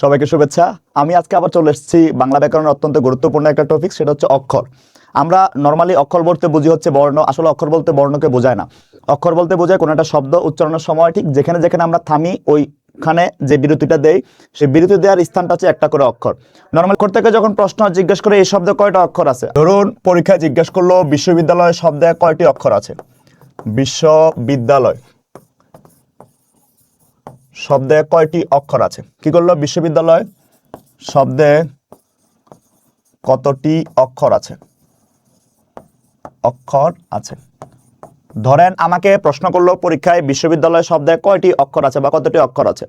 সবাইকে শুভেচ্ছা। আমি আজকে আবার চলে এসেছি বাংলা ব্যাকরণের অত্যন্ত গুরুত্বপূর্ণ একটা টপিক সেটা হচ্ছে অক্ষর। আমরা নর্মালি অক্ষর বলতে বুঝি হচ্ছে বর্ণ, আসলে অক্ষর বলতে বর্ণকে বোঝায় না। অক্ষর বলতে বোঝায় কোনো একটা শব্দ উচ্চারণের সময়, ঠিক যেখানে যেখানে আমরা থামি ওই ওইখানে যে বিরতিটা দেই, সেই বিরতি দেওয়ার স্থানটা হচ্ছে একটা করে অক্ষর। নর্মাল অক্ষর থেকে যখন প্রশ্ন জিজ্ঞেস করে, এই শব্দে কয়টা অক্ষর আছে? ধরুন, পরীক্ষায় জিজ্ঞেস করল, বিশ্ববিদ্যালয় শব্দে কয়টি অক্ষর আছে? বিশ্ববিদ্যালয়। শব্দে কয়টি অক্ষর আছে? কি করল বিশ্ববিদ্যালয়? শব্দে কতটি অক্ষর আছে? অক্ষর আছে। ধরেন আমাকে প্রশ্ন করল পরীক্ষায় বিশ্ববিদ্যালয় শব্দে কয়টি অক্ষর আছে বা কতটি অক্ষর আছে?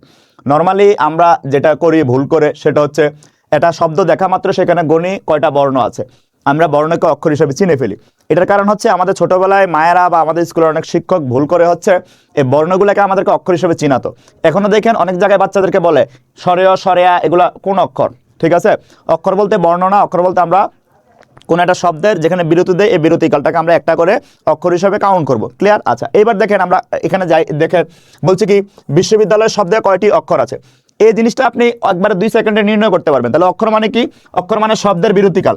নর্মালি আমরা যেটা করি ভুল করে সেটা হচ্ছে, এটা শব্দ দেখা মাত্র সেখানে গণি কয়টা বর্ণ আছে? আমরা বর্ণকে অক্ষর হিসেবে চিনে ফেলি। এটার কারণ হচ্ছে আমাদের ছোটবেলায় মায়েরা বা আমাদের স্কুলের অনেক শিক্ষক ভুল করে হচ্ছে এই বর্ণগুলোকে আমাদেরকে অক্ষর হিসেবে চিনাতো। এখনও দেখেন অনেক জায়গায় বাচ্চাদেরকে বলে, সরেয়, সরেয়া, এগুলা কোন অক্ষর? ঠিক আছে? অক্ষর বলতে বর্ণনা অক্ষর বলতে আমরা কোন একটা শব্দের যেখানে বিরতি দেয়, এই বিরতিকালটাকে আমরা একটা করে অক্ষর হিসেবে কাউন্ট করব। ক্লিয়ার আচ্ছা এবার দেখেন আমরা এখানে যাই, দেখেন বলছি কি, বিশ্ববিদ্যালয়ের শব্দে কয়টি অক্ষর আছে? এই জিনিসটা আপনি একবারে দুই সেকেন্ডে নির্ণয় করতে পারবেন। তাহলে অক্ষর মানে কি? অক্ষর মানে শব্দের বিরতিকাল।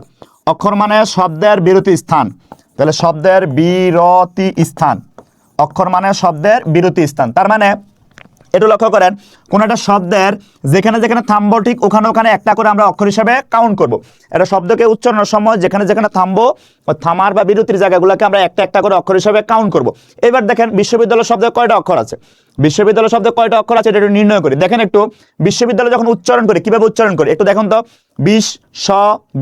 অক্ষর মানে শব্দের বিরতি স্থান। তাহলে শব্দের বিরতি স্থান। অক্ষর মানে শব্দের বিরতি স্থান। তার মানে একটু লক্ষ্য করেন, কোন একটা শব্দের যেখানে যেখানে থামবো ঠিক ওখানে ওখানে একটা করে আমরা অক্ষর হিসাবে কাউন্ট করব। একটা শব্দকে উচ্চারণের সময় যেখানে যেখানে থামবো থামার বা বিরতির জায়গাগুলোকে আমরা একটা একটা করে অক্ষর হিসাবে কাউন্ট করব। এবার দেখেন, বিশ্ববিদ্যালয় শব্দে কয়টা অক্ষর আছে? বিশ্ববিদ্যালয় শব্দে কয়টা অক্ষর আছে? এটা একটু নির্ণয় করি। দেখেন একটু, বিশ্ববিদ্যালয় যখন উচ্চারণ করি, কীভাবে উচ্চারণ করি? একটু দেখুন তো। বিশ, স,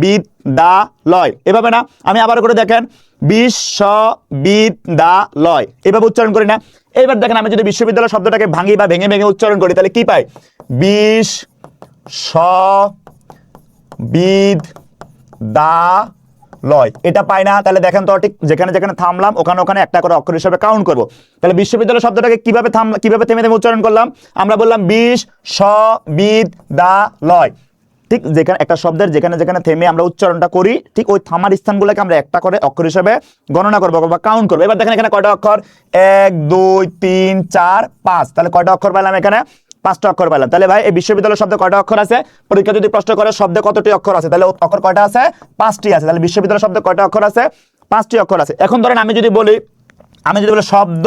বিদ, দা, লয়। এভাবে না? আমি আবার করে দেখেন বিশ স বিদ দা লয় এভাবে উচ্চারণ করি না। এবার দেখেন আমি যদি বিশ্ববিদ্যালয় শব্দটাকে ভাঙি বা ভেঙে ভেঙে উচ্চারণ করি, তাহলে কি পাই? বিশ স বিদ দা লয় এটা পাই না, তাহলে দেখেন তো ঠিক যেখানে যেখানে থামলাম, ওখানে ওখানে একটা করে অক্ষর হিসাবে কাউন্ট করব। তাহলে বিশ্ববিদ্যালয় শব্দটাকে কীভাবে থাম কীভাবে থেমে থেমে উচ্চারণ করলাম? আমরা বললাম বিশ স বিদ দা লয় ঠিক যেখানে, একটা শব্দের যেখানে যেখানে থেমে আমরা উচ্চারণটা করি, ঠিক ওই থামার স্থানগুলোকে আমরা একটা করে অক্ষর হিসেবে গণনা করব বা কাউন্ট করব। এবার দেখেন এখানে কয়টা অক্ষর? এক, দুই, তিন, চার, পাঁচ। তাহলে কয়টা অক্ষর পেলাম এখানে? পাঁচটা অক্ষর পেলাম তাহলে ভাই, এই বিশ্ববিদ্যালয় শব্দে কয়টা অক্ষর আছে? পরীক্ষা যদি প্রশ্ন করে, শব্দে কতটি অক্ষর আছে? তাহলে অক্ষর কয়টা আছে? পাঁচটি আছে। তাহলে বিশ্ববিদ্যালয় শব্দে কয়টা অক্ষর আছে? পাঁচটি অক্ষর আছে। এখন ধরেন আমি যদি বলি আমি যদি বলি শব্দ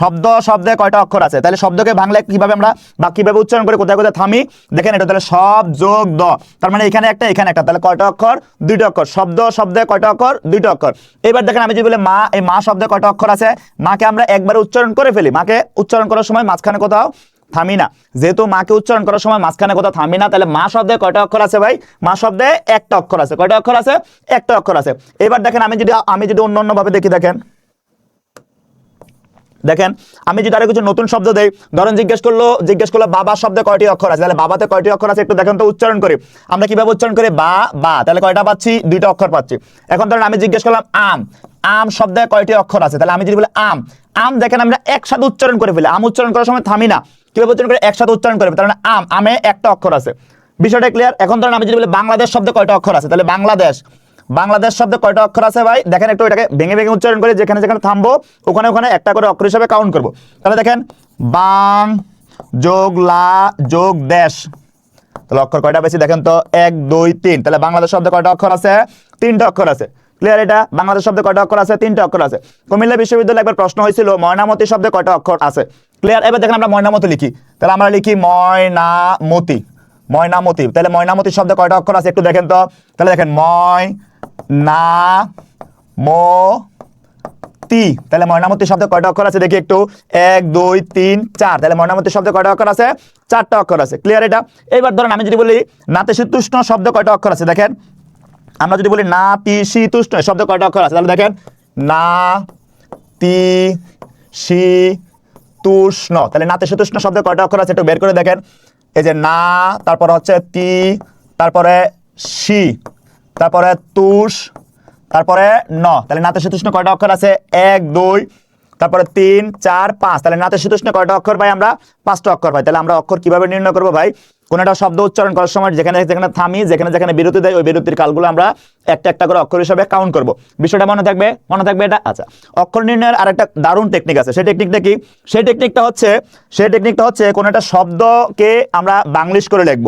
শব্দ শব্দে কয়টা অক্ষর আছে? তাহলে শব্দকে ভাঙলে কীভাবে আমরা বা কীভাবে উচ্চারণ করে, কোথায় কোথায় থামি? দেখেন এটা তাহলে সব যোগ দ। তার মানে এখানে একটা এখানে একটা। তাহলে কয়টা অক্ষর? দুইটা অক্ষর। শব্দ শব্দে কয়টা অক্ষর? দুইটা অক্ষর। এবার দেখেন আমি যদি বলি মা, এই মা শব্দে কয়টা অক্ষর আছে? মাকে আমরা একবারে উচ্চারণ করে ফেলি। মাকে উচ্চারণ করার সময় মাঝখানে কোথাও থামি না। যেহেতু মাকে উচ্চারণ করার সময় মাঝখানে কোথাও থামি না, তাহলে মা শব্দে কয়টা অক্ষর আছে ভাই? মা শব্দে একটা অক্ষর আছে। কয়টা অক্ষর আছে? একটা অক্ষর আছে। এবার দেখেন আমি যদি আমি যদি অন্য অন্য ভাবে দেখি, দেখেন। দেখেন, আমি যদি আরও কিছু নতুন শব্দ দেই, ধরেন জিজ্ঞেস করল জিজ্ঞেস করল বাবা শব্দে কয়টি অক্ষর আছে? তাহলে বাবাতে কয়টি অক্ষর আছে একটু দেখেন তো উচ্চারণ করি। আমরা কীভাবে উচ্চারণ করি? বা বা। তাহলে কয়টা পাচ্ছি? দুইটা অক্ষর পাচ্ছি। এখন ধরেন আমি জিজ্ঞেস করলাম, আম। আম শব্দে কয়টি অক্ষর আছে? তাহলে আমি যদি বলি আম আম দেখেন আমরা একসাথে উচ্চারণ করে ফেলি। আম উচ্চারণ করার সময় থামি না। কীভাবে উচ্চারণ করে? একসাথে উচ্চারণ করে তার মানে আম, আমে একটা অক্ষর আছে। বিষয়টা ক্লিয়ার এখন ধরেন আমি যদি বলি বাংলাদেশ শব্দে কয়টা অক্ষর আছে? তাহলে বাংলাদেশ। বাংলাদেশ শব্দে কয়টা অক্ষর আছে ভাই? দেখেন একটু এটাকে ভেঙে ভেঙে উচ্চারণ করে, যেখানে যেখানে থামবো, ওখানে ওখানে একটা করে অক্ষর হিসাবে কাউন্ট করব। তাহলে দেখেন, বাং, যোগ, লা, যোগ, দেশ। তাহলে অক্ষর কয়টা বেশি? দেখেন তো, এক, দুই, তিন। তাহলে বাংলাদেশ শব্দে কয়টা অক্ষর আছে? তিনটা অক্ষর আছে। ক্লিয়ার এটা? বাংলাদেশ শব্দে কয়টা অক্ষর আছে? তিনটা অক্ষর আছে। কুমিল্লা বিশ্ববিদ্যালয়ে একবার প্রশ্ন হয়েছিল, ময়নামতি শব্দে কয়টা অক্ষর আছে? ক্লিয়ার এবার দেখেন আমরা ময়নামতি লিখি। তাহলে আমরা লিখি ময়নামতি। ময়নামতি। তাহলে ময়নামতি শব্দে কয়টা অক্ষর আছে? একটু দেখেন তো। তাহলে দেখেন, ময় না, মো, তি। তাহলে ময়নামতি শব্দে কয়টা অক্ষর আছে? দেখি একটু। এক, দুই, তিন, চার। তাহলে ময়নামতি শব্দে কয়টা অক্ষর আছে? চারটা অক্ষর আছে। ক্লিয়ার এটা? এবার ধরেন আমি যদি বলি, নাতে শীতুষ্ণ শব্দ কয়টা অক্ষর আছে? দেখেন। আমরা যদি বলি না তি শীতুষ্ণ শব্দ কয়টা অক্ষর আছে? তাহলে দেখেন। না তি শি তুষ্ণ তাহলে নাতে শীতুষ্ণ শব্দ কয়টা অক্ষর আছে? একটু বের করে দেখেন। এই যে না, তারপরে হচ্ছে তি, তারপরে শি। তারপরে তুষ, তারপরে ন। তাহলে নাতে শীতুষ্ণ কয়টা অক্ষর আছে? এক, দুই, তারপরে তিন, চার, পাঁচ। তাহলে নাতে শীতুষ্ণ কয়টা অক্ষর পাই আমরা? পাঁচটা অক্ষর পাই তাহলে আমরা অক্ষর কীভাবে নির্ণয় করব ভাই? কোন একটা শব্দ উচ্চারণ করার সময় যেখানে যেখানে থামি, যেখানে যেখানে বিরতি দেয়, ওই বিরতির কালগুলো আমরা একটা একটা করে অক্ষর হিসাবে কাউন্ট করব। বিষয়টা মনে থাকবে? মনে থাকবে এটা? আচ্ছা। অক্ষর নির্ণয়ের আরেকটা দারুণ টেকনিক আছে। সেই টেকনিকটা কি? সেই টেকনিকটা হচ্ছে, সেই টেকনিকটা হচ্ছে কোন একটা শব্দকে আমরা বাংলিশ করে লিখব।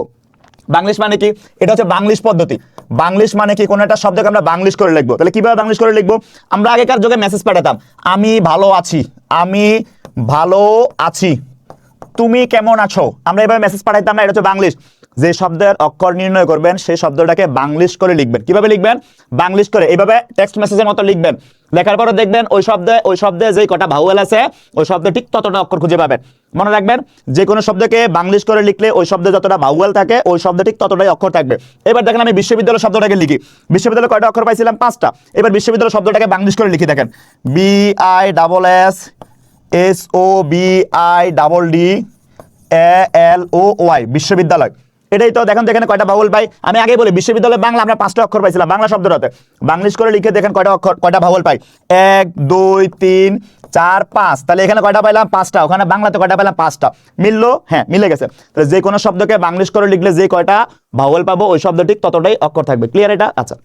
বাংলিশ মানে কি? এটা হচ্ছে বাংলিশ পদ্ধতি। বাংলিশ মানে কি? কোনো একটা শব্দকে আমরা বাংলিশ করে লিখব। তাহলে কীভাবে বাংলিশ করে লিখব? আমরা আগেকার যুগে মেসেজ পাঠাতাম, আমি ভালো আছি, আমি ভালো আছি, তুমি কেমন আছো? আমরা এভাবে মেসেজ পাঠাইতাম না, এটা হচ্ছে বাংলিশ। যে শব্দের অক্ষর নির্ণয় করবেন, সেই শব্দটাকে বাংলিশ করে লিখবেন। কীভাবে লিখবেন? বাংলিশ করে এইভাবে টেক্সট মেসেজের মতো লিখবেন। লেখার পরে দেখবেন ওই শব্দে ওই শব্দে যে কটা ভাউয়েল আছে, ওই শব্দে ঠিক ততটা অক্ষর খুঁজে পাবেন। মনে রাখবেন যে কোনো শব্দকে বাংলিশ করে লিখলে ওই শব্দে যতটা ভাউয়েল থাকে, ওই শব্দে ঠিক ততটাই অক্ষর থাকবে। এবার দেখেন আমি বিশ্ববিদ্যালয় শব্দটাকে লিখি। বিশ্ববিদ্যালয় কয়টা অক্ষর পাইছিলাম? পাঁচটা। এবার বিশ্ববিদ্যালয় শব্দটাকে বাংলিশ করে লিখি দেখেন। B I double S S O B I double D A L O Y বিশ্ববিদ্যালয়। এটাই তো দেখেন তো এখানে কয়টা ভাবল পাই। আমি আগে বলি, বিশ্ববিদ্যালয় বাংলা আমরা পাঁচটা অক্ষর পাইছিলাম, বাংলা শব্দটাতে। বাংলিশ করে লিখে দেখেন কয়টা অক্ষর, কয়টা ভাবল পাই। এক, দুই, তিন, চার, পাঁচ। তাহলে এখানে কয়টা পাইলাম? পাঁচটা। ওখানে বাংলাতে কয়টা পাইলাম? পাঁচটা। মিললো? হ্যাঁ মিলে গেছে। তাহলে যে কোনো শব্দকে বাংলিশ করে লিখলে যে কয়টা ভাবল পাবো, ওই শব্দটি ততটাই অক্ষর থাকবে। ক্লিয়ার এটা? আচ্ছা।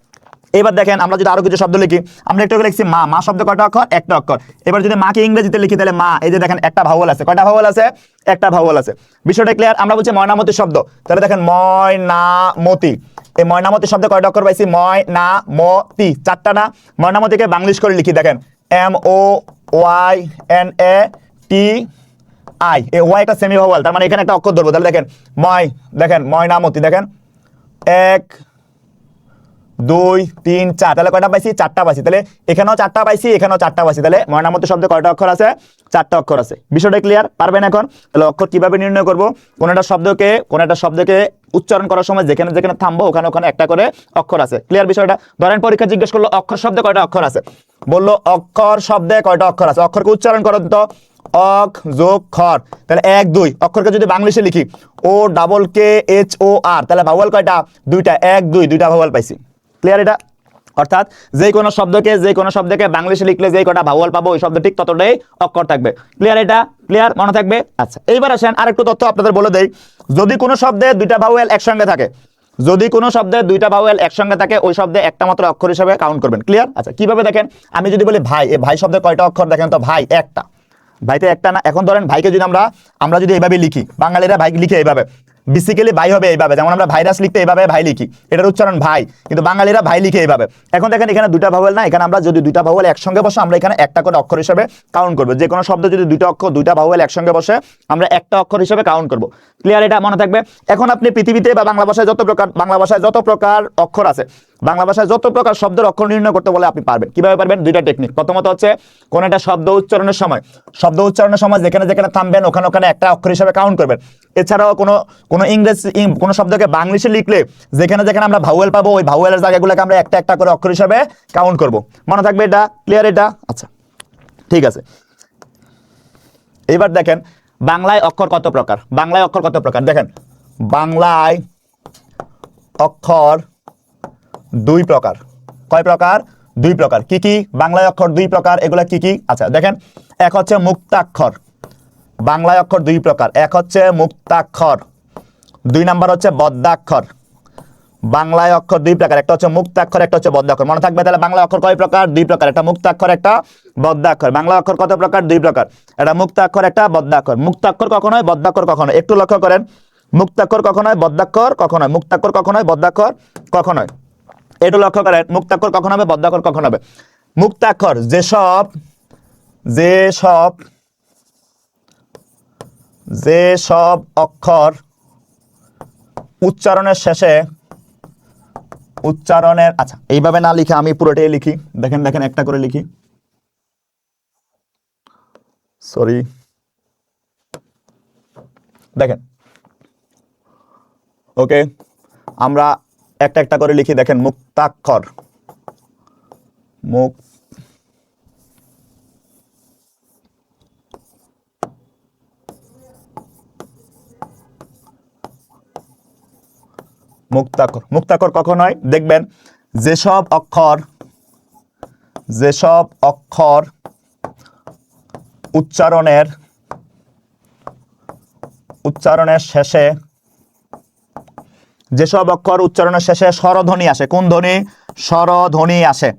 এবার দেখেন আমরা যদি আরও কিছু শব্দ লিখি, আমরা একটু লিখছি মা মা শব্দ কয়টা অক্ষর? একটা অক্ষর। এবার যদি মাকে ইংরেজিতে লিখি, তাহলে মা, এই যে দেখেন একটা ভাওয়াল আছে। কয়টা ভাওয়াল আছে? একটা ভাওয়াল আছে। বিষয়টা ক্লিয়ার আমরা বলছি ময়নামতি শব্দ। তাহলে দেখেন ময়নামতি। এই ময়নামতি শব্দ কয়টা অক্ষর পাইছি? ময় না মতি চারটা না? ময়নামতিকে বাংলিশ করে লিখি, দেখেন। M O Y N A T I. A Y একটা সেমি ভাওয়াল তার মানে এখানে একটা অক্ষর ধরবো। তাহলে দেখেন, ময়, দেখেন, ময়নামতি, দেখেন। এক দুই, তিন, চার। তাহলে কয়টা পাইছি? চারটা পাইছি। তাহলে এখানেও চারটা পাইছি, এখানেও চারটা পাইছি। তাহলে ময়নামতি শব্দে কয়টা অক্ষর আছে? চারটা অক্ষর আছে। বিষয়টা ক্লিয়ার পারবেন এখন? তাহলে অক্ষর কীভাবে নির্ণয় করব? কোন একটা শব্দকে কোন একটা শব্দকে উচ্চারণ করার সময় যেখানে যেখানে থামবো, ওখানে ওখানে একটা করে অক্ষর আছে। ক্লিয়ার বিষয়টা? ধরেন পরীক্ষা জিজ্ঞেস করল, অক্ষর শব্দে কয়টা অক্ষর আছে? বলল, অক্ষর শব্দে কয়টা অক্ষর আছে? অক্ষরকে উচ্চারণ করো তো। অক, যোগ, খর। তাহলে এক, দুই। অক্ষরকে যদি বাংলিশে লিখি, ও, ডাবল কে, এইচ, ও, আর। তাহলে ভাওয়াল কয়টা? দুইটা। এক, দুই। দুইটা ভাওয়াল পাইছি। ক্লিয়ার এটা? অর্থাৎ যে কোনো শব্দকে, যে কোনো শব্দকে বাংলিশে লিখলে যে কটা ভাওয়াল পাবো, ওই শব্দ ঠিক ততটাই অক্ষর থাকবে। ক্লিয়ার এটা? ক্লিয়ার মনে থাকবে? আচ্ছা এইবার আসেন আরেকটু তথ্য আপনাদের বলে দেই। যদি কোনো শব্দে দুইটা ভাওয়াল একসঙ্গে থাকে, যদি কোনো শব্দে দুইটা ভাওয়াল একসঙ্গে থাকে, ওই শব্দে একটা মাত্র অক্ষর হিসেবে কাউন্ট করবেন। ক্লিয়ার আচ্ছা কীভাবে দেখেন? আমি যদি বলি ভাই, এই ভাই শব্দে কয়টা অক্ষর দেখেন তো? ভাই, একটা। ভাইতে একটা না? এখন ধরেন ভাইকে যদি আমরা আমরা যদি এইভাবে লিখি, বাঙালিরা ভাই লিখে এইভাবে। বেসিক্যালি ভাই হবে এইভাবে। যেমন আমরা ভাইরাস লিখতে এইভাবে ভাই লিখি। এটার উচ্চারণ ভাই। কিন্তু বাঙালিরা ভাই লিখে এইভাবে। এখন দেখেন এখানে দুটা ভাবল না? এখানে আমরা যদি দুটা ভাবল একসঙ্গে বসে আমরা এখানে একটা করে অক্ষর হিসেবে কাউন্ট করব। যে কোনো শব্দ যদি দুটা অক্ষর, দুইটা ভাবল একসঙ্গে বসে, আমরা একটা অক্ষর হিসেবে কাউন্ট করব। ক্লিয়ার এটা? মনে থাকবে? এখন আপনি পৃথিবীতে বা বাংলা ভাষায় যত প্রকার বাংলা ভাষায় যত প্রকার অক্ষর আছে বাংলা ভাষায় যত প্রকার শব্দের অক্ষর নির্ণয় করতে বলে আপনি পারবেন। কীভাবে পারবেন? দুইটা টেকনিক প্রথমত হচ্ছে, কোন একটা শব্দ উচ্চারণের সময়, শব্দ উচ্চারণের সময় যেখানে যেখানে থামবেন, ওখানে ওখানে একটা অক্ষর হিসেবে কাউন্ট করবেন। এছাড়াও কোনো কোনো ইংরেজি কোনো শব্দকে বাংলিশে লিখলে যেখানে যেখানে আমরা ভাউয়েল পাবো, ওই ভাউয়েলের জায়গাগুলোকে আমরা একটা একটা করে অক্ষর হিসাবে কাউন্ট করব। মনে থাকবে এটা ক্লিয়ার এটা? আচ্ছা ঠিক আছে। এবার দেখেন, বাংলায় অক্ষর কত প্রকার? বাংলায় অক্ষর কত প্রকার? দেখেন, বাংলায় অক্ষর দুই প্রকার। কয় প্রকার? দুই প্রকার। কি কি? বাংলায় অক্ষর দুই প্রকার। এগুলা কি কি? আচ্ছা দেখেন, এক হচ্ছে মুক্তাক্ষর। বাংলায় অক্ষর দুই প্রকার। এক হচ্ছে মুক্তাক্ষর। দুই নাম্বার হচ্ছে বদ্যাক্ষর। বাংলায় অক্ষর দুই প্রকার। একটা হচ্ছে মুক্তাক্ষর, একটা হচ্ছে বদ্যাক্ষর। মনে থাকবে তাহলে বাংলা অক্ষর কয় প্রকার? দুই প্রকার। একটা মুক্তাক্ষর, একটা বদ্যাক্ষর। বাংলা অক্ষর কত প্রকার? দুই প্রকার। একটা মুক্তাক্ষর, একটা বদ্যাক্ষর। মুক্তাক্ষর কখনো হয়? বদ্যাক্ষর কখনো হয়। একটু লক্ষ্য করেন। মুক্তাক্ষর কখনো হয়? বদ্যাক্ষর কখনো হয়? মুক্তাক্ষর কখনো হয়? বদ্যাক্ষর কখনো হয়? একটু লক্ষ্য করেন মুক্তাক্ষর কখন হবে বদ্যাক্ষর কখন হবে। মুক্তাক্ষর যেসব যেসব যেসব অক্ষর উচ্চারণের শেষে উচ্চারণের আচ্ছা এইভাবে না লিখে, আমি পুরোটাই লিখি। দেখেন দেখেন, একটা করে লিখি। সরি দেখেন। ওকে আমরা একটা একটা করে লিখি দেখেন, মুক্তাক্ষর। মুক মুক্তাক্ষর। মুক্তাক্ষর কখন হয়? দেখবেন, যেসব অক্ষর যেসব অক্ষর উচ্চারণের উচ্চারণের শেষে যেসব অক্ষর উচ্চারণের শেষে স্বরধ্বনি আসে, কোন ধ্বনি? স্বরধ্বনি আসে।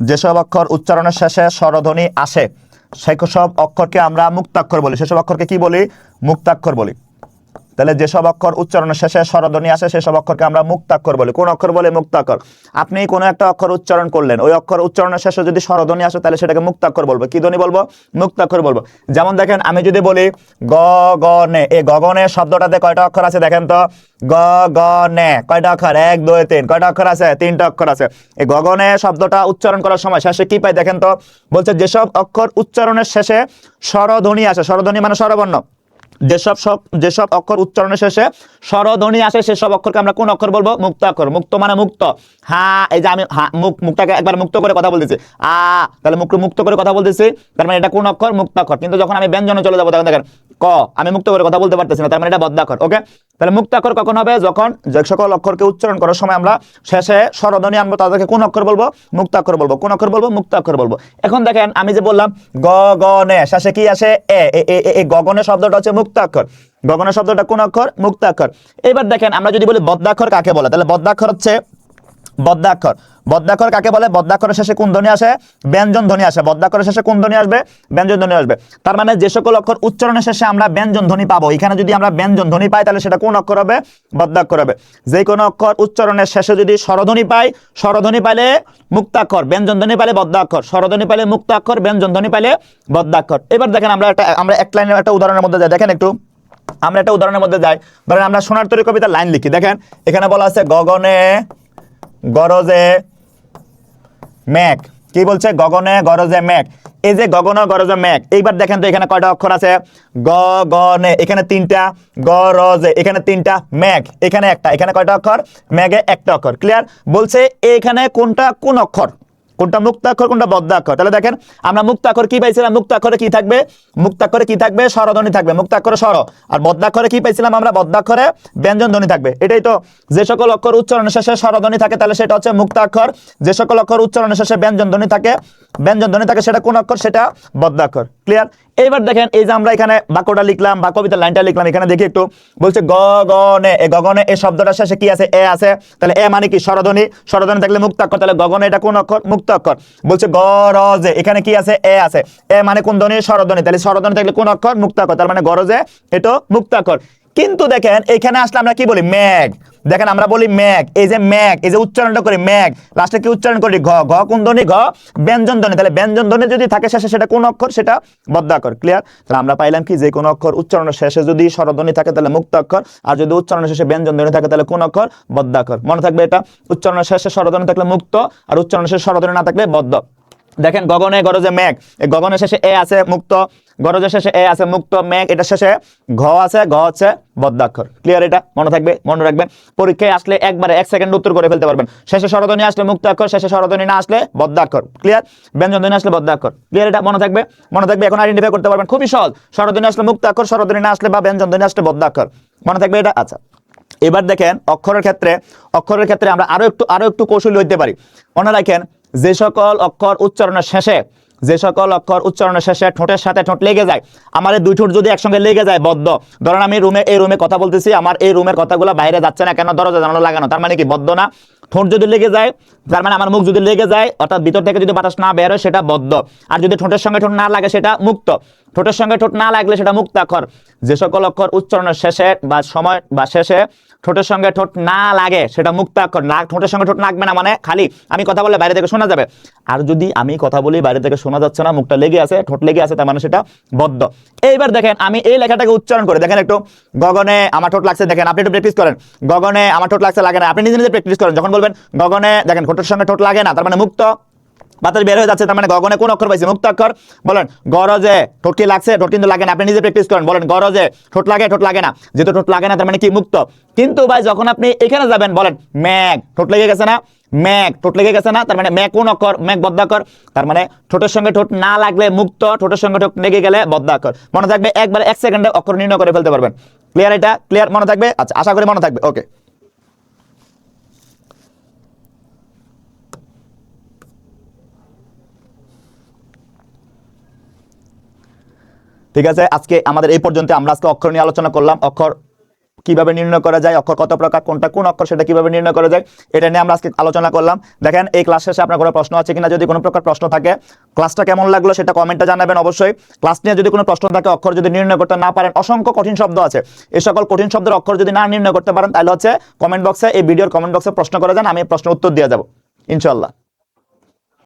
যেসব অক্ষর উচ্চারণের শেষে স্বরধ্বনি আসে সেসব অক্ষরকে আমরা মুক্তাক্ষর বলি। সেসব অক্ষরকে কি বলি? মুক্তাক্ষর বলি। তাহলে যেসব অক্ষর উচ্চারণের শেষে স্বরধ্বনি আসে, সেসব অক্ষরকে আমরা মুক্তাক্ষর বলি। কোন অক্ষর বলে মুক্তাক্ষর? আপনি কোনো একটা অক্ষর উচ্চারণ করলেন, ওই অক্ষর উচ্চারণের শেষে যদি স্বরধ্বনি আসে, তাহলে সেটাকে মুক্তাক্ষর বলব। কি ধ্বনি বলব? মুক্তাক্ষর বলব। যেমন দেখেন, আমি যদি বলি গ গনে এই গগনে শব্দটাতে কয়টা অক্ষর আছে দেখেন তো? গ কয়টা অক্ষর? এক, দুই, তিন, কয়টা অক্ষর আছে? তিনটা অক্ষর আছে। এই গগনে শব্দটা উচ্চারণ করার সময় শেষে কি পাই দেখেন তো? বলছে, যেসব অক্ষর উচ্চারণের শেষে স্বরধ্বনি আসে, স্বরধ্বনি মানে স্বরবর্ণ। যেসব সব, যেসব অক্ষর উচ্চারণের শেষে স্বরধ্বনি আসে, সেসব অক্ষরকে আমরা কোন অক্ষর বলব? মুক্ত অক্ষর। মুক্ত মানে মুক্ত। হা, এই যে আমি মুখ, মুখটাকে একবার মুক্ত করে কথা বলতেছি। আহ তাহলে মুখ, মুক্ত করে কথা বলতেছি। তার মানে এটা কোন অক্ষর? মুক্ত অক্ষর। কিন্তু যখন আমি ব্যঞ্জনে চলে যাব, তখন দেখেন ক, আমি মুক্ত করে কথা বলতে পারতেছি না, তার মানে এটা বদ্ধাক্ষর ওকে তাহলে মুক্তাক্ষর কখন হবে? যখন যে সকল অক্ষরকে উচ্চারণ করার সময় আমরা শেষে স্বরধ্বনি আনব তাদেরকে কোন অক্ষর বলব? মুক্তাক্ষর বলব। কোন অক্ষর বলব? মুক্তাক্ষর বলব। এখন দেখেন, আমি যে বললাম গ গনে শেষে কি আসে? এ, এ- গগনে শব্দটা হচ্ছে মুক্তাক্ষর গগনের শব্দটা কোন অক্ষর? মুক্তাক্ষর এবার দেখেন, আমরা যদি বলি বদ্ধাক্ষর কাকে বলে? তাহলে বদ্ধাক্ষর হচ্ছে বদ্ধাক্ষর বদ্ধাক্ষর কাকে বলে? বদ্ধাক্ষরের শেষে কোন ধ্বনি আসে? ব্যঞ্জন ধ্বনি আসে। বদ্ধাক্ষরের শেষে কোন ধ্বনি আসবে? ব্যঞ্জন ধ্বনি আসবে। তার মানে যে সকল অক্ষর উচ্চারণের শেষে আমরা ব্যঞ্জন ধ্বনি পাবো। এখানে যদি আমরা ব্যঞ্জন ধ্বনি পাই, তাহলে সেটা কোন অক্ষর হবে? বদ্ধাক্ষর হবে। যে কোনো অক্ষর উচ্চারণের শেষে যদি স্বরধ্বনি পাই, স্বরধ্বনি পাইলে মুক্তাক্ষর, ব্যঞ্জন ধ্বনি পাইলে বদ্ধাক্ষর স্বরধ্বনি পাইলে মুক্তাক্ষর, ব্যঞ্জন ধ্বনি পাইলে বদ্ধাক্ষর এবার দেখেন আমরা একটা, আমরা এক লাইনের একটা উদাহরণের মধ্যে যাই। দেখেন একটু। আমরা একটা উদাহরণের মধ্যে যাই। ধরেন আমরা সোনার তরী কবিতার লাইন লিখি। দেখেন, এখানে বলা আছে, গগনে গরজে ম্যাক। কি বলছে? গগনে গরজে ম্যাক। এই যে গগন, গরজে ম্যাক, এইবার দেখেন তো এখানে কয়টা অক্ষর আছে? গ গগনে, এখানে তিনটা, গরজে, এখানে তিনটা, ম্যাক, এখানে একটা, এখানে কয়টা অক্ষর? ম্যাগে একটা অক্ষর। ক্লিয়ার বলছে এখানে কোনটা, কোন অক্ষর? কোনটা মুক্তাক্ষর কোনটা বদ্ধাক্ষর তাহলে দেখেন, আমরা মুক্তাক্ষর কি পাইছিলাম? মুক্তাক্ষরে কি থাকবে? মুক্তাক্ষরে কি থাকবে? স্বরধ্বনি থাকবে। মুক্তাক্ষরে স্বর। আর বদ্ধাক্ষরে কি পাইছিলাম আমরা? বদ্ধাক্ষরে ব্যঞ্জন ধ্বনি থাকবে। এটাই তো যে সকল অক্ষর উচ্চারণের শেষে স্বরধ্বনি থাকে, তাহলে সেটা হচ্ছে মুক্তাক্ষর যে সকল অক্ষর উচ্চারণের শেষে ব্যঞ্জন ধ্বনি থাকে, ব্যঞ্জন ধ্বনি থাকে, সেটা কোন অক্ষর? সেটা বদ্ধাক্ষর ক্লিয়ার এইবার দেখেন, এই যে আমরা এখানে বাক্যটা লিখলাম, বা কবিতার লাইনটা লিখলাম, এখানে দেখি একটু। বলছে গগনে এ গগনে এই শব্দটা শেষে কি আছে? এ আছে। তাহলে এ মানে কি? স্বরধ্বনি। স্বরধ্বনি থাকলে মুক্তাক্ষর তাহলে গগনে এটা কোন অক্ষর? মুক্তাক্ষর বলছে গরজে এখানে কি আছে? এ আছে। এ মানে কোন ধ্বনি? স্বরধ্বনি। তাহলে স্বরধ্বনি থাকলে কোন অক্ষর? মুক্তাক্ষর। তার মানে গরজে এটা মুক্তাক্ষর। কিন্তু দেখেন, এখানে আসলে আমরা কি বলি? ম্যাগ দেখেন, আমরা বলি ম্যাগ এই যে ম্যাগ এই যে উচ্চারণটা করি ম্যাগ লাস্টে কি উচ্চারণ করি? ঘ। ঘ কোন ধ্বনি? ঘ ব্যঞ্জন ধ্বনি। তাহলে ব্যঞ্জন ধ্বনি যদি থাকে, শেষে সেটা কোন অক্ষর? সেটা বদ্ধাক্ষর ক্লিয়ার তাহলে আমরা পাইলাম কি? যে কোন অক্ষর উচ্চারণের শেষে যদি স্বরধ্বনি থাকে, তাহলে মুক্ত অক্ষর। আর যদি উচ্চারণের শেষে ব্যঞ্জন ধ্বনি থাকে, তাহলে কোন অক্ষর? বদ্ধাক্ষর মনে থাকবে এটা? উচ্চারণের শেষে স্বরধ্বনি থাকলে মুক্ত, আর উচ্চারণের শেষে স্বরধ্বনি না থাকলে বদ্ধ। দেখেন গগনে, গরজে মেঘ। এই গগনের শেষে এ আছে মুক্ত, গরজের শেষে এ আছে মুক্ত মেঘ। এটা শেষে ঘ আছে, ঘ হচ্ছে বদ্ধাক্ষর ক্লিয়ার এটা? মনে থাকবে? মনে রাখবেন পরীক্ষায় আসলে একবারে এক সেকেন্ড উত্তর করে ফেলতে পারবেন। শেষে স্বরধ্বনি আসলে মুক্ত অক্ষর শেষে স্বরধ্বনি না আসলে বদ্ধাক্ষর ক্লিয়ার ব্যঞ্জন ধ্বনি আসলে বদ্ধাক্ষর ক্লিয়ার এটা? মনে থাকবে? মনে থাকবে? এখন আইডেন্টিফাই করতে পারবেন। খুবই সহজ। স্বরধ্বনি আসলে মুক্ত অক্ষর স্বরধ্বনি না আসলে বা ব্যঞ্জন ধ্বনি আসলে বদ্ধাক্ষর মনে থাকবে এটা? আচ্ছা। এবার দেখেন অক্ষরের ক্ষেত্রে অক্ষরের ক্ষেত্রে আমরা আরও একটু আরও একটু কৌশলী হইতে পারি। মনে রাখেন যে সকল অক্ষর উচ্চারণের শেষে, যে সকল অক্ষর উচ্চারণের শেষে ঠোঁটের সাথে ঠোঁট লেগে যায়, আমার দুই ঠোঁট যদি একসঙ্গে লেগে যায় বদ্ধ, ধরেন আমি রুমে এই রুমে কথা বলতেছি, আমার এই রুমের কথাগুলো বাইরে যাচ্ছে না কেন? দরজা জানানো লাগানো, তার মানে কি বদ্ধ না? ঠোঁট যদি লেগে যায়, তার মানে আমার মুখ যদি লেগে যায়, অর্থাৎ ভিতর থেকে যদি বাতাস না বেরোয় সেটা বদ্ধ। আর যদি ঠোঁটের সঙ্গে ঠোঁট না লাগে, সেটা মুক্ত। ঠোঁটের সঙ্গে ঠোঁট না লাগলে সেটা মুক্তাক্ষর। যে সকল অক্ষর উচ্চারণের শেষে বা সময় বা শেষে ঠোঁটের সঙ্গে ঠোঁট না লাগে, সেটা মুক্তাক্ষর। না, ঠোঁটের সঙ্গে ঠোঁট লাগবে না মানে খালি। আমি কথা বললে বাইরে থেকে শোনা যাবে। আর যদি আমি কথা বলি, বাইরে থেকে শোনা যাচ্ছে না, মুখটা লেগে আছে, ঠোঁট লেগে আছে, তার মানে সেটা বদ্ধ। এইবার দেখেন, আমি এই লেখাটাকে উচ্চারণ করে। দেখেন একটু, গগনে আমার ঠোঁট লাগছে, দেখেন, আপনি একটু প্র্যাকটিস করেন। গগনে আমার ঠোঁট লাগছে, লাগে না, আপনি নিজে নিজে প্র্যাকটিস করেন। যখন বলবেন, গগনে, দেখেন, ঠোঁটের সঙ্গে ঠোঁট লাগে না, তার মানে মুক্ত বাতাস বের হয়ে যাচ্ছে, তার মানে গগনে কোন অক্ষর পাইছে? মুক্ত অক্ষর। বলেন, গরজে ঠোঁট কি লাগছে, ঠোঁট কিন্তু লাগে না। আপনি নিজে প্র্যাকটিস করেন। বলেন, গরজে ঠোঁট লাগে ঠোঁট লাগে না। যেহেতু ঠোঁট লাগে না, তার মানে কি মুক্ত? কিন্তু ভাই, যখন আপনি এখানে যাবেন, বলেন, ম্যাগ, ঠোঁট লেগে গেছে না? ম্যাগ, ঠোঁট লেগে গেছে না? তার মানে ম্যাগ কোন অক্ষর? ম্যাগ বদ্ধাক্ষর তার মানে ঠোঁটের সঙ্গে ঠোঁট না লাগলে মুক্ত, ঠোঁটের সঙ্গে ঠোঁট লেগে গেলে বদ্ধাক্ষর মনে থাকবে, একবার এক সেকেন্ডে অক্ষর নির্ণয় করে ফেলতে পারবেন। ক্লিয়ার এটা? ক্লিয়ার মনে থাকবে? আচ্ছা আশা করি মনে থাকবে। ওকে ঠিক আছে? আজকে আমাদের এই পর্যন্ত আমরা আজকে অক্ষর নিয়ে আলোচনা করলাম। অক্ষর কীভাবে নির্ণয় করা যায়, অক্ষর কত প্রকার, কোনটা কোন অক্ষর সেটা কীভাবে নির্ণয় করা যায়, এটা নিয়ে আমরা আজকে আলোচনা করলাম। দেখেন, এই ক্লাস শেষে আপনার কোনো প্রশ্ন আছে কিনা? যদি কোনো প্রকার প্রশ্ন থাকে ক্লাসটা কেমন লাগল সেটা কমেন্টে জানাবেন অবশ্যই। ক্লাস নিয়ে যদি কোনো প্রশ্ন থাকে, অক্ষর যদি নির্ণয় করতে না পারেন, অসংখ্য কঠিন শব্দ আছে। এই সকল কঠিন শব্দের অক্ষর যদি না নির্ণয় করতে পারেন, তাহলে হচ্ছে কমেন্ট বক্সে এই ভিডিওর কমেন্ট বক্সে প্রশ্ন করে যান, আমি এই প্রশ্নের উত্তর দিয়ে যাব ইনশাল্লাহ